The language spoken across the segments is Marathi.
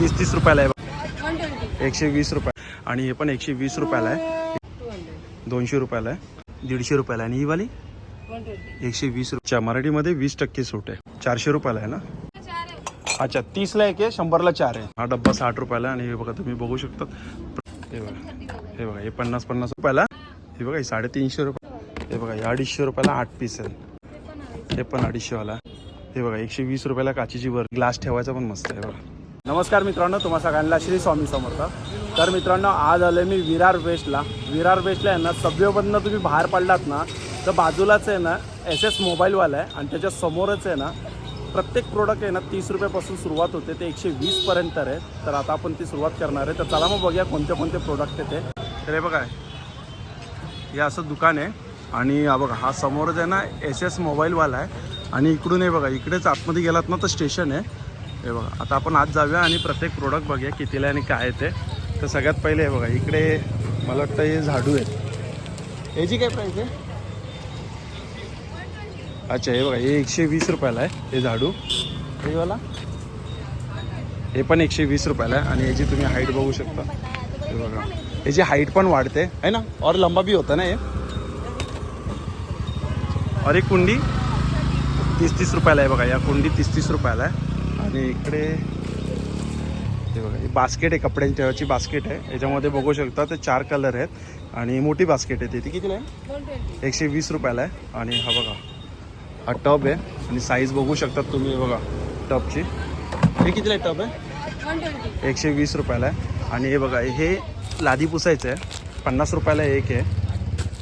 तीस तीस रुपयाला आहे एकशे वीस रुपये. आणि हे पण एकशे वीस रुपयाला आहे. दोनशे रुपयाला आहे. दीडशे रुपयाला आणि ही वाली? एकशे वीस रुपया. मराठीमध्ये वीस टक्के सूट आहे. चारशे रुपयाला आहे ना? अच्छा तीसला एक आहे शंभरला चार आहे. हा डब्बा साठ रुपयाला आणि हे बघा तुम्ही बघू शकता. हे बघा हे बघा हे पन्नास पन्नास रुपयाला हे बघा हे साडेतीनशे रुपये. हे बघा हे अडीचशे रुपयाला आठ पीस आहे. हे पण अडीचशेवाला हे बघा एकशे वीस रुपयाला काचेची वर ग्लास ठेवायचा पण मस्त आहे. बघा. नमस्कार मित्रांनो तुम्हा सगळ्यांना श्री स्वामी समर्थ. तर मित्रांनो आज आलो मी विरार वेस्टला. विरार वेस्टला आहे ना सभ्यमधनं तुम्ही बाहेर पडलात ना तर बाजूलाच आहे ना एस एस मोबाईलवाला आहे आणि त्याच्या समोरच आहे ना प्रत्येक प्रोडक्ट आहे ना तीस रुपयापासून सुरुवात होते ते एकशे वीसपर्यंत आहे. तर आता आपण ती सुरुवात करणार आहे. तर चला मग बघूया कोणते कोणते प्रोडक्ट आहे ते. तर हे बघा हे असं दुकान आहे. आणि हा बघा हा समोरच आहे ना एस एस मोबाईलवाला आहे. आणि इकडून हे बघा इकडेच आतमध्ये गेलात ना तर स्टेशन आहे. हे बघा आता आपण आज जाऊया आणि प्रत्येक प्रोडक्ट बघूया कितीला आणि काय ते. तर सगळ्यात पहिले हे बघा इकडे मला वाटतं हे झाडू आहेत. याची काय प्राईस आहे? अच्छा हे बघा हे एकशे वीस रुपयाला आहे हे झाडू. हे वाला? हे पण एकशे वीस रुपयाला आहे आणि याची तुम्ही हाईट बघू शकता. हे बघा. याची हाईट पण वाढते है ना? और लंबा बी होता ना हे? और एक कुंडी तीस तीस रुपयाला आहे बघा या कुंडी तीस तीस रुपयाला आहे. आणि इकडे ते बघा ही बास्केट आहे कपड्यांची ठेवायची बास्केट आहे. याच्यामध्ये बघू शकता ते चार कलर आहेत. आणि मोठी बास्केट आहे ती. कितीला आहे? एकशे वीस रुपयाला आहे. आणि हा बघा हा टब आहे. आणि साईज बघू शकतात तुम्ही बघा टबची हे कितीला आहे टब आहे? एकशे वीस रुपयाला आहे. आणि हे बघा हे लादी पुसायचं आहे. पन्नास रुपयाला एक आहे.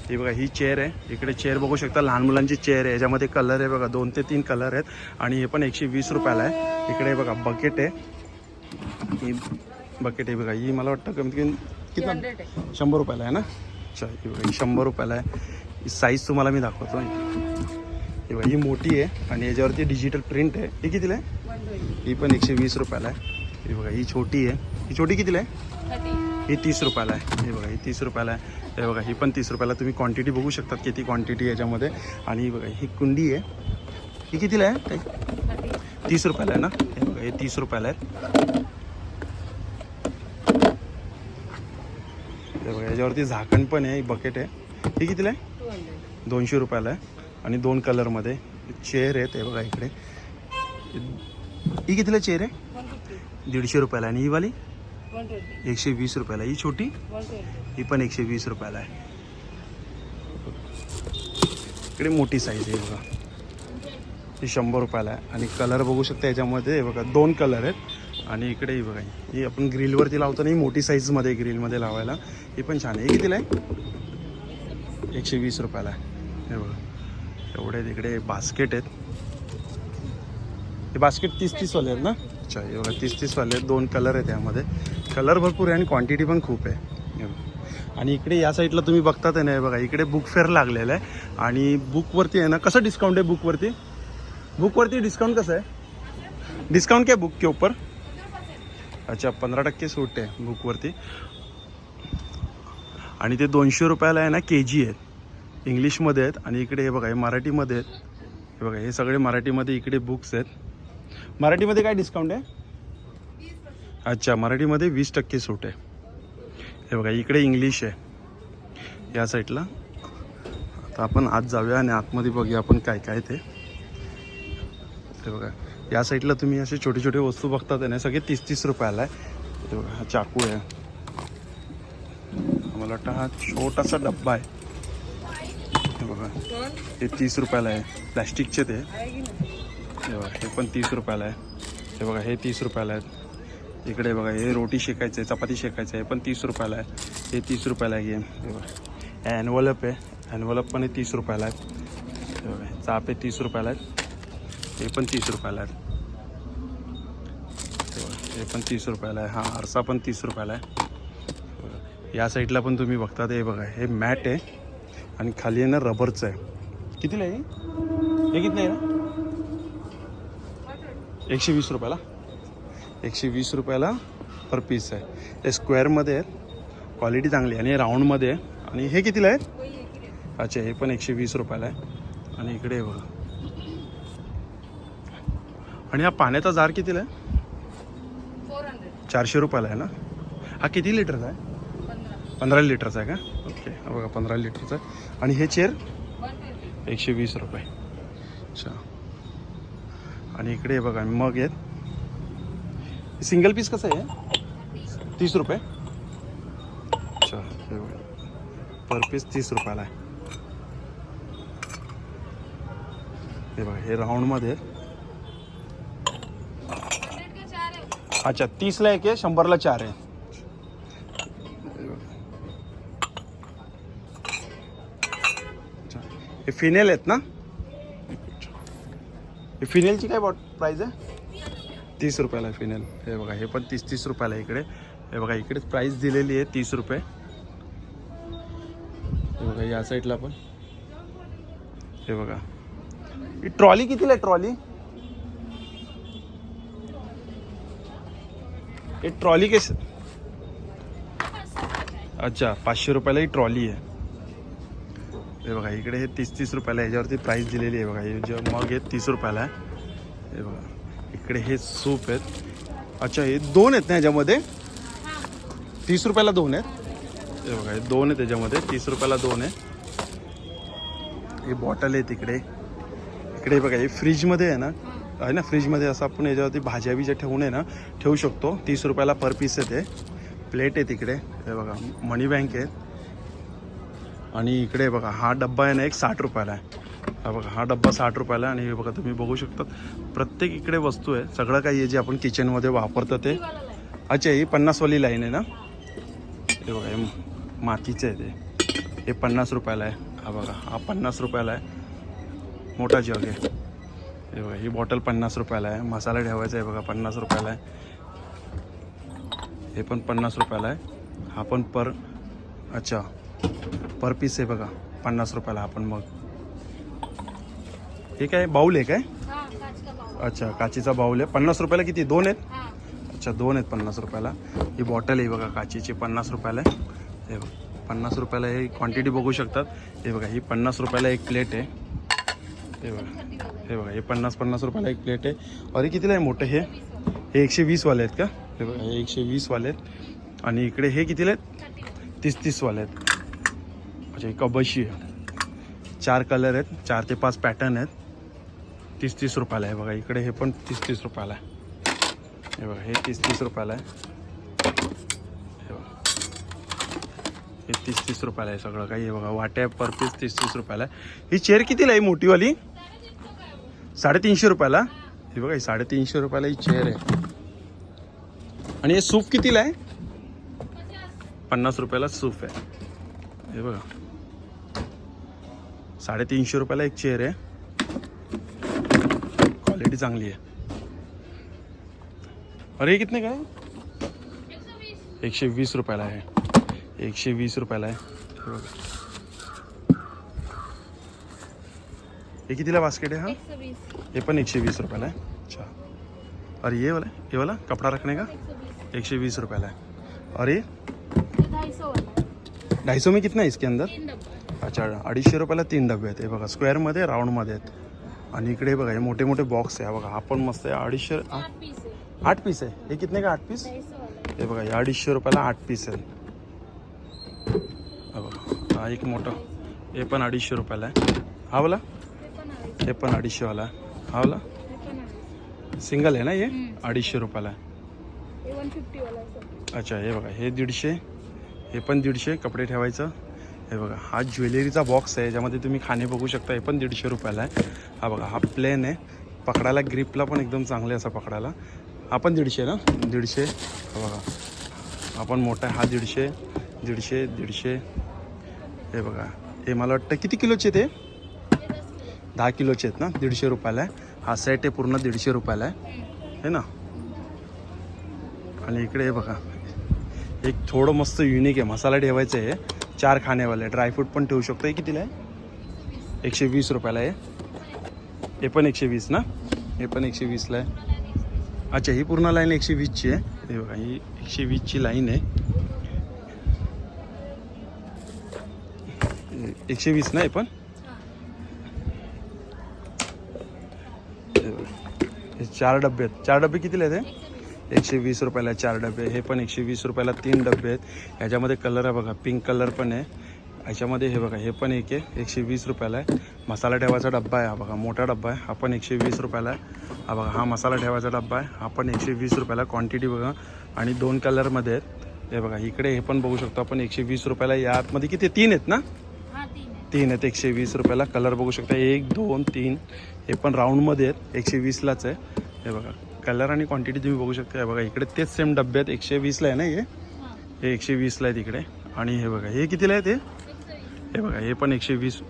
हे बघा ही चेअर आहे. इकडे चेअर बघू शकता लहान मुलांची चेअर आहे. याच्यामध्ये कलर आहे बघा दोन ते तीन कलर आहेत. आणि हे पण एकशे वीस रुपयाला आहे. इकडे बघा बकेट आहे. ही बकेट आहे बघा. ही मला वाटतं कमीत कमी किती? शंभर रुपयाला आहे ना? अच्छा ही बघा ही शंभर रुपयाला आहे. ही साईज तुम्हाला मी दाखवतो. ही बघा ही मोठी आहे आणि याच्यावरती डिजिटल प्रिंट आहे. ही कितीला आहे? ही पण एकशे वीस रुपयाला आहे. ही बघा ही छोटी आहे. ही छोटी कितीला आहे? ही तीस रुपयाला आहे. हे बघा ही तीस रुपयाला आहे. हे बघा ही पण तीस रुपयाला तुम्ही क्वांटिटी बघू शकतात किती क्वांटिटी आहे याच्यामध्ये. आणि ही बघा ही कुंडी आहे. ही कितीला आहे? थर्टी तीस रुपयाला आहे ना? हे बघा हे तीस रुपयाला आहे. हे बघा याच्यावरती झाकण पण आहे बकेट आहे. ही कितीला आहे? दोनशे रुपयाला आहे. आणि दोन कलरमध्ये चेअर आहेत हे बघा इकडे. ही कितीला चेअर आहे? दीडशे रुपयाला आणि ही वाली? एकशे वीस रुपयाला. ही छोटी? ही पण एकशे वीस रुपयाला आहे. इकडे मोठी साईज आहे बघा. ही शंभर रुपयाला आहे. आणि कलर बघू शकता याच्यामध्ये. हे बघा दोन कलर आहेत. आणि इकडे ही बघा ही आपण ग्रिलवरती लावतो ना ही मोठी साईजमध्ये ग्रिलमध्ये लावायला. ही पण छान आहे. कितीला आहे? एकशे वीस रुपयाला आहे. हे बघा. एवढे तिकडे बास्केट आहेत. हे बास्केट तीस तीसवाले आहेत ना? अच्छा एवढं बघा तीस तीसवाले आहेत. दोन कलर आहेत यामध्ये. कलर भरपूर आहे आणि क्वांटिटी पण खूप आहे. आणि इकडे या साईडला तुम्ही बघतात आहे ना हे बघा इकडे बुक फेअर लागलेलं आहे. आणि बुकवरती आहे ना कसं डिस्काउंट आहे बुकवरती बुकवरती डिस्काउंट कसं आहे? डिस्काउंट क्या बुक के ऊपर? अच्छा पंधरा टक्के सूट आहे बुकवरती आणि ते दोनशे रुपयाला आहे ना के जी आहेत इंग्लिशमध्ये आहेत. आणि इकडे हे बघा हे मराठीमध्ये आहेत. हे बघा हे सगळे मराठीमध्ये इकडे बुक्स आहेत. मराठीमध्ये काय डिस्काउंट आहे? अच्छा मराठीमध्ये वीस टक्के सूट आहे. हे बघा इकडे इंग्लिश आहे. या साईडला आता आपण आत जाऊया आणि आतमध्ये बघूया आपण काय काय ते. हे बघा या साईडला तुम्ही असे छोटे छोटे वस्तू बघतात आहे सगळे तीस तीस रुपयाला आहे. हे बघा हा चाकू आहे. मला वाटतं हा छोटासा डब्बा आहे. हे बघा हे तीस रुपयाला आहे. प्लॅस्टिकचे ते. हे बघा हे पण तीस रुपयाला आहे. हे बघा हे तीस रुपयाला आहेत. इकडे बघा हे रोटी शेकायचं आहे चपाती शेकायचं आहे हे पण तीस रुपयाला आहे. हे तीस रुपयाला आहे हे बघा. ॲनवलप आहे. ॲनवलप पण हे तीस रुपयाला आहेत. बघा चाप आहे तीस रुपयाला आहेत. हे पण तीस रुपयाला आहेत. हे पण तीस रुपयाला आहे. हा आरसा पण तीस रुपयाला आहे. या साईडला पण तुम्ही बघता हे बघा हे मॅट आहे आणि खाली आहे ना रबरचं आहे. कितीला आहे? हे? हे किती आहे? ना एकशे वीस रुपयाला? एकशे वीस रुपयाला पर पीस आहे. हे स्क्वेअरमध्ये आहेत. क्वालिटी चांगली आहे. आणि राऊंडमध्ये आहे. आणि हे कितीला आहेत? अच्छा हे पण एकशे वीस रुपयाला आहे. आणि इकडे बघा. आणि हा पाण्याचा जार कितीला आहे? चारशे रुपयाला आहे ना? हा किती लिटरचा आहे? पंधरा लिटरचा आहे का? ओके. हा बघा पंधरा लिटरचा आहे. आणि हे चेअर एकशे वीस रुपये. अच्छा. आणि इकडे बघा मग आहेत. सिंगल पीस कसं आहे? तीस रुपये. अच्छा पर पीस तीस रुपयाला आहे. हे बघा हे राऊंडमध्ये अच्छा तीसला एक आहे शंभरला चार आहे. हे हे फिनेल आहेत ना? हे फिनेलची काय बॉट प्राईज आहे? तीस रुपयाला फिनेल हे बघा हे पण तीस तीस रुपयाला आहे इकडे. हे बघा इकडे प्राईस दिलेली आहे तीस रुपये. हे बघा या साईडला पण. हे बघा. ही ट्रॉली कितीला आहे ट्रॉली हे ट्रॉली कस अच्छा पाचशे रुपयाला ही ट्रॉली आहे. हे बघा इकडे हे तीस तीस रुपयाला आहे. याच्यावरती प्राईस दिलेली आहे. बघा हे जे मग हे तीस रुपयाला आहे. हे बघा. इकडे हे सूप आहेत. अच्छा हे दोन आहेत ना ह्याच्यामध्ये? तीस रुपयाला दोन आहेत. हे बघा हे दोन आहेत त्याच्यामध्ये तीस रुपयाला दोन आहे. हे बॉटल आहेत इकडे. इकडे बघा हे फ्रीजमध्ये आहे ना आहे ना फ्रीजमध्ये असं आपण याच्यावरती भाज्या बिज्या ठेवून आहे ना ठेवू शकतो. तीस रुपयाला पर पीस आहे ते. प्लेट आहे तिकडे हे बघा मनी बँक आहे आणि इकडे बघा हा डब्बा आहे ना एक साठ रुपयाला आहे. हा बघा हा डब्बा साठ रुपयाला आहे आणि हे बघा तुम्ही बघू शकता प्रत्येक इकडे वस्तू आहे. सगळं काही आहे जे आपण किचनमध्ये वापरतो ते. अच्छा ही पन्नासवाली लाईन आहे ना? हे बघा हे मातीचं आहे ते. हे पन्नास रुपयाला आहे. हा बघा हा पन्नास रुपयाला आहे. मोठा जग आहे. हे बघा ही बॉटल पन्नास रुपयाला आहे. मसाला ठेवायचा आहे बघा पन्नास रुपयाला आहे. हे पण पन्नास रुपयाला आहे. हा पण पर अच्छा पर पीस आहे बघा पन्नास रुपयाला हा पण मग. हे काय बाऊल आहे काय? हाँ अच्छा काचीचा बाऊल आहे. पन्नास रुपयाला किती? दोन आहेत? अच्छा दोन आहेत पन्नास रुपयाला. ही बॉटल आहे बघा काचीची पन्नास रुपयाला आहे. हे बघा पन्नास रुपयाला हे क्वांटिटी बघू शकतात. हे बघा ही पन्नास रुपयाला एक प्लेट आहे. हे बघा हे बघा हे पन्नास पन्नास रुपयाला एक प्लेट आहे. अरे कितीला आहे मोठं हे? हे एकशे वीसवाले आहेत का? हे बघा हे एकशे वीसवाले आहेत. आणि इकडे हे कितीला आहेत? तीस तीसवाले आहेत. अच्छा ही कबशी आहे. चार कलर आहेत चार ते पाच पॅटर्न आहेत. तीस तीस रुपयाला आहे बघा इकडे हे पण तीस तीस रुपयाला आहे. हे बघा हे तीस तीस रुपयाला आहे. हे बघा. हे तीस तीस रुपयाला आहे सगळं काही. हे बघा वाट्या पर पीस तीस तीस रुपयाला आहे. ही चेअर कितीला आहे मोठीवाली? साडेतीनशे रुपयाला? हे बघा ही साडेतीनशे रुपयाला ही चेअर आहे. आणि हे सूप कितीला आहे? पन्नास रुपयाला सूप आहे. हे बघा. साडेतीनशे रुपयाला एक चेअर आहे. क्वालिटी चांगली आहे. अरे हे कितने काय एकशे वीस रुपयाला आहे. एकशे वीस रुपयाला आहे. हे कितीला बास्केट आहे हा? हे पण एकशे वीस रुपयाला आहे. अच्छा. अरे ये वाला ये वाला कपड़ा रखने का? एकशे वीस रुपयाला आहे. और ये ढाई सौ में कितना है इसके अंदर? अच्छा अडीचशे रुपयाला तीन डबे आहेत. हे बघा स्क्वेअरमध्ये राऊंडमध्ये आहेत. आणि इकडे बघा हे मोठे मोठे बॉक्स आहे. हा बघा हा पण मस्त आहे. अडीचशे आठ पीस आहे. हे कितने का आठ पीस है बघा हे अडीचशे रुपयाला आठ पीस आहेत हा बघा हा एक मोठं. हे पण अडीचशे रुपयाला आहे. हा वाला? अडीच हे पण अडीचशेवाला आहे. हा वाला? अडीच सिंगल आहे ना हे. अडीचशे रुपयाला आहे. अच्छा हे बघा हे दीडशे. हे पण दीडशे कपडे ठेवायचं. हे बघा हा ज्वेलरीचा बॉक्स आहे ज्यामध्ये तुम्ही खाणे बघू शकता हे पण दीडशे रुपयाला आहे. हा बघा हा प्लेन आहे. पकडायला ग्रिपला पण एकदम चांगले असं पकडायला. हा पण दीडशे ना? दीडशे. बघा आपण मोठा आहे हा दीडशे दीडशे दीडशे. हे बघा हे मला वाटतं किती किलोचे ते दहा किलोचे आहेत ना? दीडशे रुपयाला आहे. हा सेट आहे पूर्ण दीडशे रुपयाला आहे. हे ना? आणि इकडे हे बघा एक थोडं मस्त युनिक आहे. मसाला ठेवायचं आहे. चार खाण्यावाले. ड्रायफ्रूट पण ठेवू शकतो हे कितीला आहे? एकशे वीस रुपयाला आहे. हे पण एकशे वीस ना? हे पण एकशे वीसला आहे. अच्छा ही पूर्ण लाईन एकशे वीसची आहे. हे बघा ही एकशे वीसची लाईन आहे. एकशे वीस ना हे पण? हे चार डबे आहेत. चार डबे कितीला आहेत ते एकशे वीस रुपयाला चार डबे हे पण एकशे वीस रुपयाला तीन डबे आहेत. याच्यामध्ये कलर आहे बघा पिंक कलर पण आहे. याच्यामध्ये हे बघा हे पण एक आहे एकशे वीस रुपयाला आहे. मसाला ठेवायचा डब्बा आहे हा बघा मोठा डब्बा आहे हा पण एकशे वीस रुपयाला आहे. हा बघा हा मसाला ठेवायचा डब्बा आहे हा पण एकशे वीस रुपयाला क्वांटिटी बघा आणि दोन कलरमध्ये आहेत. हे बघा इकडे हे पण बघू शकतो आपण एकशे वीस रुपयाला या आतमध्ये किती? तीन आहेत ना? तीन आहेत. एकशे वीस रुपयाला कलर बघू शकता. एक दोन तीन हे पण राऊंडमध्ये आहेत. एकशे वीसलाच आहे. हे बघा कलर आणि क्वांटिटी तुम्ही बघू शकता. बघा इकडे तेच सेम डबे आहेत एकशे वीसला आहे ना हे? हे एकशे वीसला आहे तिकडे. आणि हे बघा हे कितीला आहे ते? हे बघा हे पण एकशे वीस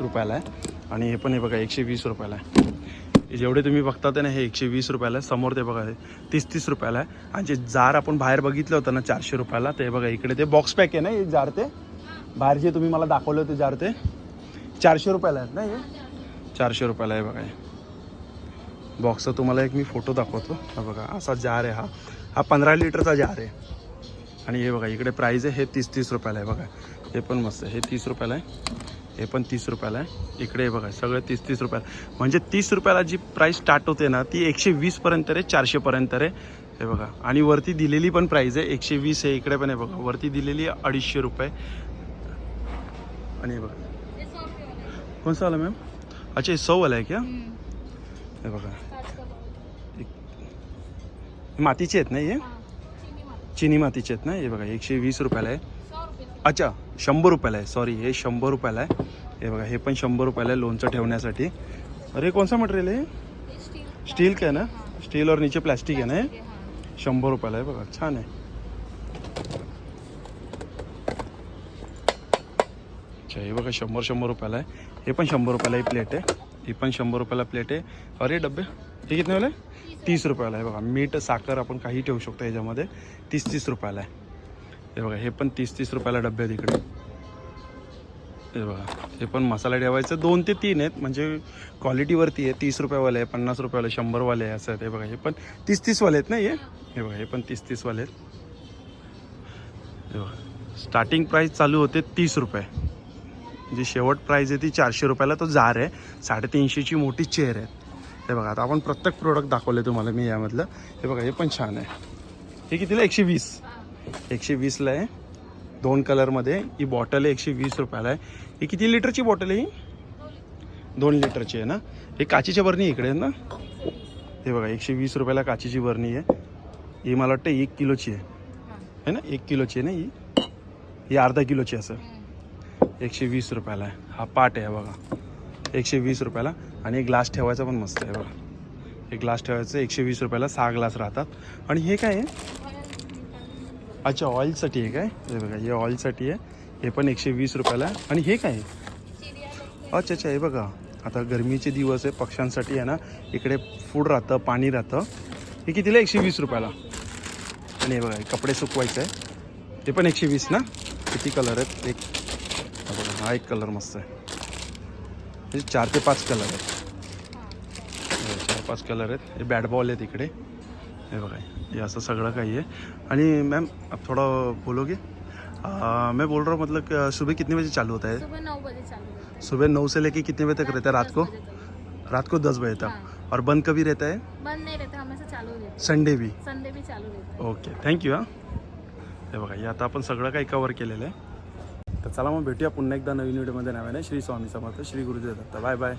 रुपयाला आहे. आणि हे पण हे बघा एकशे वीस रुपयाला आहे. हे जेवढे तुम्ही बघता ते ना हे एकशे वीस रुपयाला आहे. समोर ते बघा हे तीस तीस रुपयाला आहे. आणि जे जार आपण बाहेर बघितलं होतं ना चारशे रुपयाला ते बघा इकडे ते बॉक्स पॅक आहे ना हे जार ते? बाहेर जे तुम्ही मला दाखवले होते जार ते? चारशे रुपयाला आहेत ना हे? चारशे रुपयाला आहे बघा हे. बॉक्सचा तुम्हाला एक मी फोटो दाखवतो. हा बघा असा जार आहे हा. हा पंधरा लिटरचा जार आहे. आणि हे बघा इकडे प्राईज आहे हे तीस तीस रुपयाला आहे बघा. हे पण मस्त आहे हे तीस रुपयाला आहे. हे पण तीस रुपयाला आहे. इकडे हे बघा सगळं तीस तीस रुपयाला. म्हणजे तीस रुपयाला जी प्राईस स्टार्ट होते ना ती एकशे वीसपर्यंत रे चारशेपर्यंत रे. हे बघा आणि वरती दिलेली पण प्राईज आहे एकशे वीस आहे इकडे पण आहे बघा. वरती दिलेली आहे अडीचशे रुपये. आणि हे बघा. ते सौ रुपये वाला है। कौन सा वाला मैम अच्छा ये सौ वाला है क्या? हे बघा. मातीचे आहेत ना हे? चीनी मातीचे आहेत ना? हे बघा एकशे वीस रुपयाला आहे. अच्छा शंभर रुपयाला आहे. सॉरी हे शंभर रुपयाला आहे. हे बघा हे पण शंभर रुपयाला आहे लोणचं ठेवण्यासाठी. अरे कोणसा मटेरियल आहे स्टील स्टील का है ना? स्टील और नीचे प्लास्टिक आहे ना. शंभर रुपयाला आहे बघा छान आहे. अच्छा हे बघा शंभर शंभर रुपयाला आहे. हे पण शंभर रुपयाला ही प्लेट आहे. ही पण शंभर रुपयाला प्लेट आहे. अरे डबे हे किती वाले? तीस रुपयाला आहे बघा. मीठ साखर आपण काही ठेवू शकतो याच्यामध्ये. तीस तीस रुपयाला आहे. हे बघा हे पण तीस तीस रुपयाला डबे आहेत इकडे. हे बघा हे पण मसाला ठेवायचं. दोन ते तीन आहेत म्हणजे क्वालिटीवरती आहे. तीस रुपयावाले आहे पन्नास रुपयावाले शंभरवाले आहे असं हे बघा. हे पण तीस तीसवाले आहेत ना हे? हे बघा हे पण तीस तीसवाले आहेत. हे बघा स्टार्टिंग प्राईस चालू होते तीस रुपये. जी शेवट प्राईज आहे ती चारशे रुपयाला तो जार आहे. साडेतीनशेची मोठी चेअर आहे. हे बघा आता आपण प्रत्येक प्रोडक्ट दाखवले तुम्हाला मी यामधलं. हे बघा हे पण छान आहे. हे कितीला? एकशे वीस. एकशे वीसला आहे. दोन कलरमध्ये ही बॉटल आहे एकशे वीस रुपयाला आहे. ही किती लिटरची बॉटल आहे ही? दोन लिटरची आहे ना? हे काचीची बरणी इकडे आहे ना? हे बघा एकशे वीस रुपयाला काचीची बरणी आहे. ही मला वाटतं एक किलोची आहे. है ना? एक किलोची आहे ना ही? ही अर्धा किलोची असं. एकशे वीस रुपयाला आहे. हा पाट आहे बघा. एकशे वीस रुपयाला. आणि एक ग्लास ठेवायचा पण मस्त आहे बघा. एक ग्लास ठेवायचं एकशे वीस रुपयाला सहा ग्लास राहतात. आणि हे काय आहे? अच्छा ऑइलसाठी आहे काय? हे बघा हे ऑइलसाठी आहे. हे पण एकशे वीस रुपयाला आणि हे काय आहे? अच्छा अच्छा हे बघा. आता गरमीचे दिवस आहे पक्ष्यांसाठी आहे ना इकडे फूड राहतं पाणी राहतं. हे कितीला एकशे वीस रुपयाला. आणि हे बघा कपडे सुकवायचं आहे. ते पण एकशे वीस ना? किती कलर आहेत? एक बघा हा एक कलर मस्त आहे. हे चार ते पाच कलर आहेत. हे चार पाच कलर आहेत. हे बॅट बॉल आहेत इकडे. हे बघा हे असं सगळं काही आहे. आणि मैम आप थोड़ा बोलोगे आ, मैं बोल रहा हूँ मतलब कि सुबह कितने बजे चालू होता है? सुबह नौ बजे चालू होता सुबह नौ से लेके कितने बजे तक रहता है? रात दस को बजे तक। रात को दस बजे तक। हाँ। और बंद कभी रहता है? बंद नहीं रहता हमेशा चालू रहता संडे भी। संडे भी चालू रहता है। ओके थँक्यू हां। हे बघा हे आता आपण सगळं काही कवर केलेलं आहे. तर चला मग भेटूया पुन्हा एकदा नवीन व्हिडिओमध्ये नव्याने श्री स्वामी समर्थ श्री गुरुदेव दत्त. Bye bye